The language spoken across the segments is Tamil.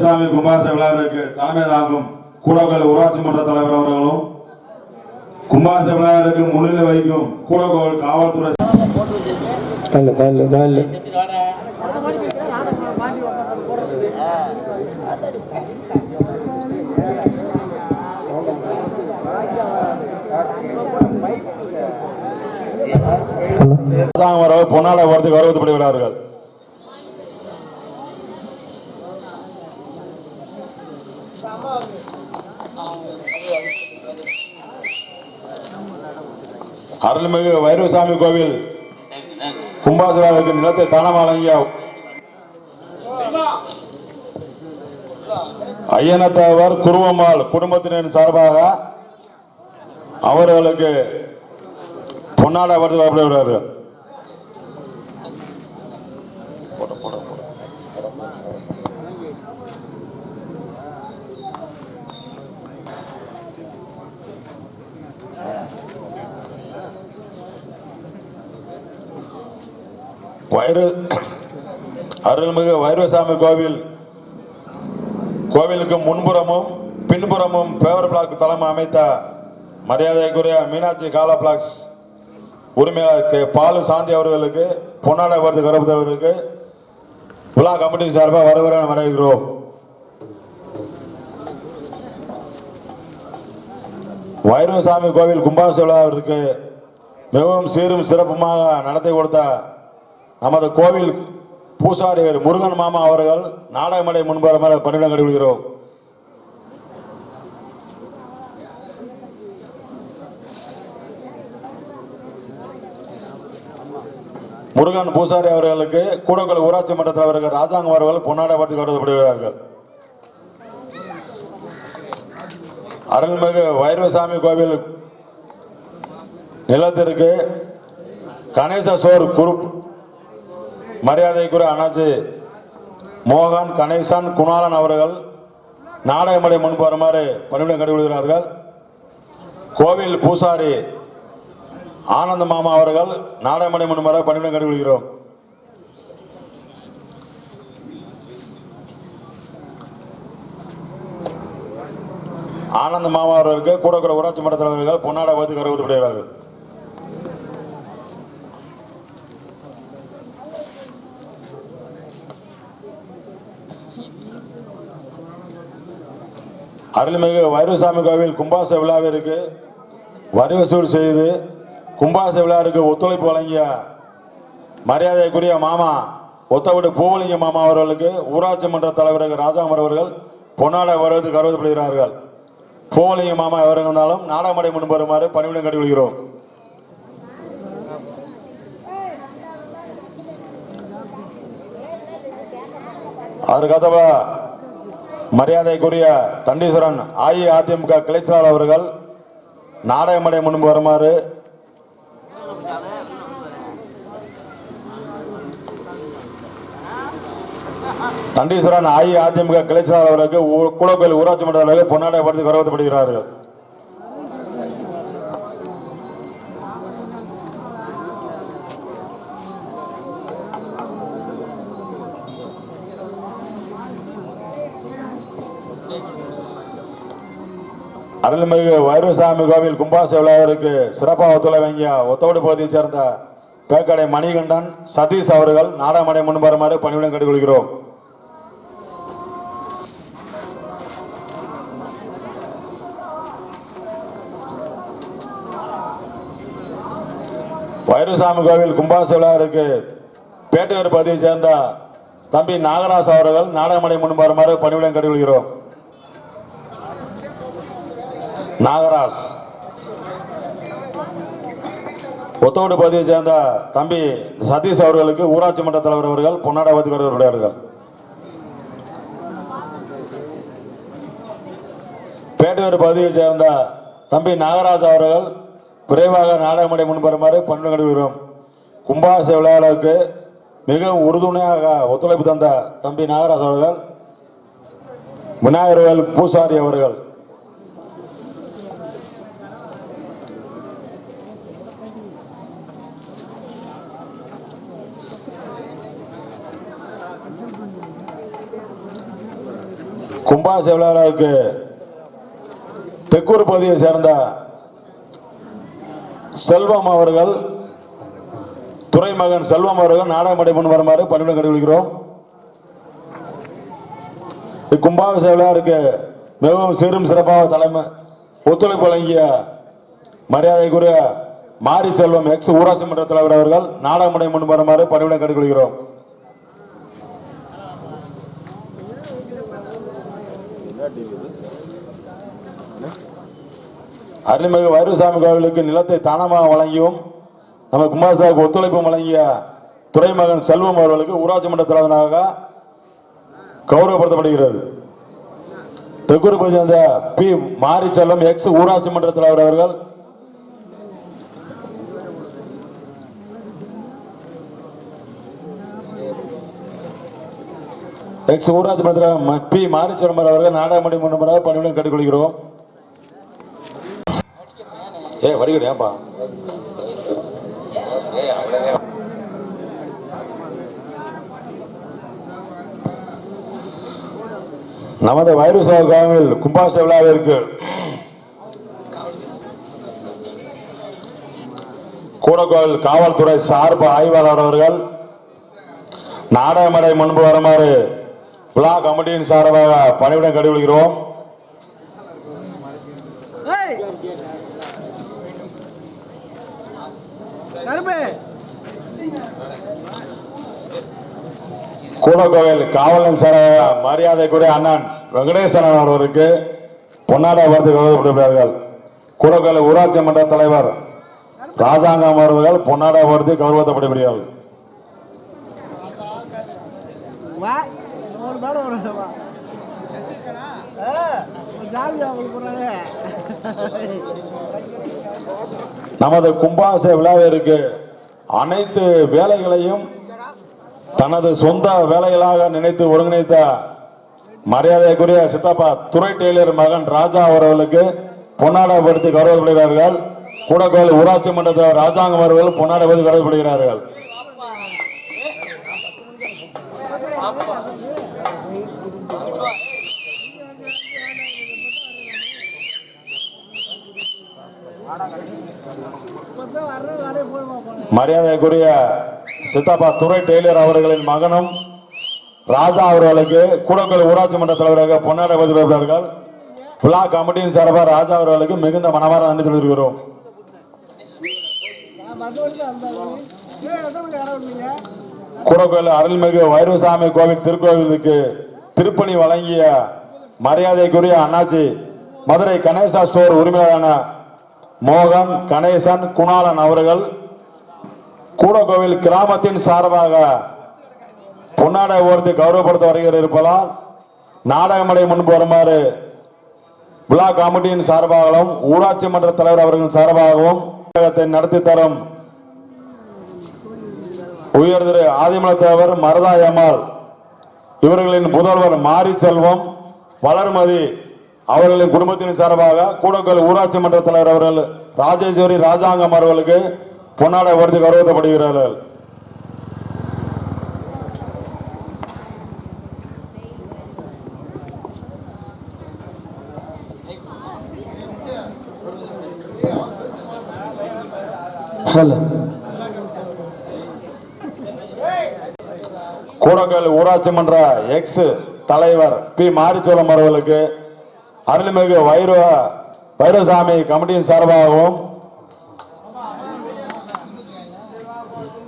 சாமி கும்பாச விழாவிற்கு தலைமை தாங்கும் கூடக்கல் ஊராட்சி மன்ற தலைவர் அவர்களும் கும்பாச விழாவிற்கு முன்னிலை வைக்கும் கூடக்கோவில் காவல்துறை கால கால கால ஹலோ அரசாங்கம் வரவு பொன்னாடை வரதுக்கு வரவேற்கப்படுகிறார்கள் அருள்மிகு வைரவசாமி கோவில் கும்பாசுராவுக்கு நிலத்தை தானம் வழங்கிய ஐயனத்தவர் குருவம்மாள் குடும்பத்தினரின் சார்பாக அவர்களுக்கு பொன்னாடை வரது வரப்படுகிறார்கள் வைர அருள்மிகு வைரவசாமி கோவில். கோவிலுக்கு முன்புறமும் பின்புறமும் பேவர் பிளாக் தளம் அமைத்த மரியாதைக்குரிய மீனாட்சி காலா பிளாக்ஸ் உரிமையாளருக்கு பாலு சாந்தி அவர்களுக்கு பொன்னாடை வருது கருப்பத்தவர்களுக்கு விழா கமிட்டி சார்பாக வரவர வரவேற்கிறோம். வைரவசாமி கோவில் கும்பாச அவருக்கு மிகவும் சீரும் சிறப்புமாக நடத்தி கொடுத்த நமது கோவில் பூசாரிகள் முருகன் மாமா அவர்கள் நாடகமடை முன்பு பணியிடம் கடைபிடிக்கிறோம். முருகன் பூசாரி அவர்களுக்கு கூடக்குள ஊராட்சி மன்ற தலைவர்கள் ராஜாங்கம் அவர்கள் பொன்னாடை கருதப்படுகிறார்கள் அருள்மிகு வைரவசாமி கோவில் நிலத்திற்கு கணேச சோர் குரூப் மரியாதைக்குரிய அண்ணாச்சி மோகன் கணேசன் குணாலன் அவர்கள் நாடகமடை முன்பு வருமாறு பணிவிடம் கடைபிடிக்கிறார்கள் கோவில் பூசாரி ஆனந்த மாமா அவர்கள் நாடகமடை முன்பு பணிவிடம் கண்டுபிடிக்கிறோம் ஆனந்த மாமா அவர்களுக்கு கூட கூட ஊராட்சி மன்ற தலைவர்கள் பொன்னாடை பார்த்து கருவப்படுகிறார்கள் அருள்மிகு வைரவசாமி கோவில் கும்பாச விழாவிற்கு வரி வசூல் செய்து கும்பாச விழாருக்கு ஒத்துழைப்பு வழங்கிய மரியாதைக்குரிய மாமா ஒத்தவிடு பூவலிங்க மாமா அவர்களுக்கு ஊராட்சி மன்ற தலைவர் ராஜாமர் அவர்கள் பொன்னாடை வருவது கருதப்படுகிறார்கள். பூவலிங்க மாமா எவர் இருந்தாலும் நாடகமடை முன் வருமாறு பணிவிடம் கட்டிவிடுகிறோம் அதற்கதவா மரியாதைக்குரிய தண்டீஸ்வரன் அஇஅதிமுக கிளைச்சலாளர் அவர்கள் நாடகமடை முன்பு வருமாறு தண்டீஸ்வரன் அஇஅதிமுக கிளைச்சலாளர் அவர்களுக்கு ஊ- கூடக்கோயில் ஊராட்சி மன்ற தலைவர் பொன்னாடை படுத்து கௌரவப்படுகிறார்கள் அருள்மிகு வைரசாமி கோவில் கும்பாச விழாவிற்கு சிறப்பாக ஒத்துழை வழங்கிய ஒத்தோடு பகுதியைச் சேர்ந்த பேக்கடை மணிகண்டன் சதீஷ் அவர்கள் நாடாமடை முன்வருமாறு பணியுடன் கேட்டுக்கொள்கிறோம். வைரசாமி கோவில் கும்பாச விழாவிற்கு பேட்டையூர் பகுதியைச் சேர்ந்த தம்பி நாகராஜ் அவர்கள் நாடகமடை முன் வருமாறு பணிவிடம் கண்டுகொள்கிறோம் நாகராஜ். ஒத்தோடு பகுதியை சேர்ந்த தம்பி சதீஷ் அவர்களுக்கு ஊராட்சி மன்ற தலைவர் அவர்கள் பொன்னாடை வைத்து வருகிறார்கள் பேட்டையூர் பகுதியை சேர்ந்த தம்பி நாகராஜ் அவர்கள் விரைவாக நாடகமடை முன்பெறுமாறு பண்பு கடுகிறோம் கும்பாச விழாவுக்கு மிகவும் உறுதுணையாக ஒத்துழைப்பு தந்த தம்பி நாகராஜ் அவர்கள் விநாயகர்வேல் பூசாரி அவர்கள். கும்பாச விழாவிற்கு தெக்கூர் பகுதியை சேர்ந்த செல்வம் அவர்கள் துறைமகன் செல்வம் அவர்கள் நாடகமடை முன் வருமாறு பணிவுடன் கண்டுபிடிக்கிறோம் இக்கும்பாபிஷேக விழாவிற்கு மிகவும் சிறும் சிறப்பாக தலைமை ஒத்துழைப்பு வழங்கிய மரியாதைக்குரிய மாரி செல்வம் எக்ஸ் ஊராட்சி மன்ற தலைவர் அவர்கள் நாடகமடை முன் வருமாறு பணிவிடம் கடைபிடிக்கிறோம். அருள்மிகு வைரசாமி கோவிலுக்கு நிலத்தை தானமாக வழங்கியும் நம்ம குமாரசாவுக்கு ஒத்துழைப்பு வழங்கிய துறைமகன் செல்வம் அவர்களுக்கு ஊராட்சி மன்ற தலைவனாக கௌரவப்படுத்தப்படுகிறது. தெற்குறிப்பை சேர்ந்த பி மாரிச்செல்லம் எக்ஸ் ஊராட்சி மன்ற தலைவர் அவர்கள். எக்ஸ் ஊராட்சி மன்ற பி மாரி பி மாரிச்செல்வம் அவர்கள் நாடாமணி முன்னதாக பணியுடன் கேட்டுக்கொள்கிறோம். ஏ வடிகடி ஏன்பா? நமது வைரஸ் கோவில் கும்பாச விழாவிற்கு கூடக்கோவில் காவல்துறை சார்பு ஆய்வாளர் அவர்கள் நாடகமடை முன்பு வருமாறு விழா கமிட்டியின் சார்பாக பணியிடம் கடைபிடிக்கிறோம் ஏய் கருப்பு கூடக்கோவில் காவல் நிலையம் சார்பாக மரியாதைக்குரிய அண்ணன் வெங்கடேசன் அவர்களுக்கு பொன்னாடை வார்த்தை கௌரவப்படுகிறார்கள் கூடக்கோவில் ஊராட்சி மன்ற தலைவர் ராஜாங்கம் அவர்கள் பொன்னாடை வார்த்தை கௌரவப்படுகிறார்கள் வா நமது கும்பாச விழாவிற்கு அனைத்து வேலைகளையும் தனது சொந்த வேலைகளாக நினைத்து ஒருங்கிணைத்த மரியாதைக்குரிய சித்தப்பா துறை டெய்லர் மகன் ராஜா அவர்களுக்கு பொன்னாடப்படுத்தி கௌரவப்படுகிறார்கள். கூடக்கோயில் ஊராட்சி மன்றத்தில் ராஜாங்கம் அவர்கள் பொன்னாடப்படுத்தி கௌரவப்படுகிறார்கள். மரியாதைக்குரிய சித்தப்பா துறை டெய்லர் அவர்களின் மகனும் ராஜா அவர்களுக்கு கூடக்கோவில் ஊராட்சி மன்ற தலைவராக பொன்னாடை பதிவார்கள் விழா கமிட்டியின் சார்பாக ராஜா அவர்களுக்கு மிகுந்த மனமார்ந்த நன்றி தெரிவிக்கிறோம் நான் அருள்மிகு வைரவசாமி கோவில் திருக்கோவிலுக்கு திருப்பணி வழங்கிய மரியாதைக்குரிய அண்ணாச்சி மதுரை கணேசா ஸ்டோர் உரிமையாளரான மோகன் கணேசன் குணாலன் அவர்கள் கூடக்கோவில் கிராமத்தின் சார்பாக பொன்னாடை ஓர்த்தி கௌரவப்படுத்த வருகிற இருப்பதால் நாடகமடை முன்பு வருமாறு விழா கமிட்டியின் சார்பாகவும் ஊராட்சி மன்ற தலைவர் அவர்களின் சார்பாகவும் நடத்தி தரும் உயர் திரு ஆதிமலத்தேவர் மருதாயம்மாள் இவர்களின் புதல்வர் மாரி செல்வம் வளர்மதி அவர்களின் குடும்பத்தின் சார்பாக கூடக்கல் ஊராட்சி மன்ற தலைவர் அவர்கள் ராஜேஸ்வரி ராஜாங்கம் அவர்களுக்கு பொன்னாடை வருத்தி கௌரவப்படுகிறார்கள் ஹலோ. கூடக்கல் ஊராட்சி மன்ற எக்ஸ் தலைவர் பி மாரிச்சோளம் அவர்களுக்கு அருள்மிகு வைரவ வைரவசாமி கமிட்டியின் சார்பாகவும்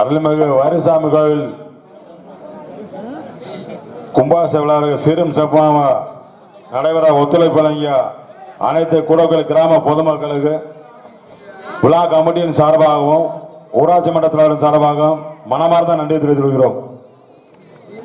அருள்மிகு வாரிசாமி கோவில். கும்பாச விழாவுக்கு சீரும் சிறப்பாக நடைபெற ஒத்துழைப்பு வழங்கிய அனைத்து குடக்கல் கிராம பொதுமக்களுக்கு விழா கமிட்டியின் சார்பாகவும் ஊராட்சி மன்ற தலைவரின் சார்பாகவும் மனமார்ந்த நன்றி தெரிவித்துக் கொள்கிறோம்.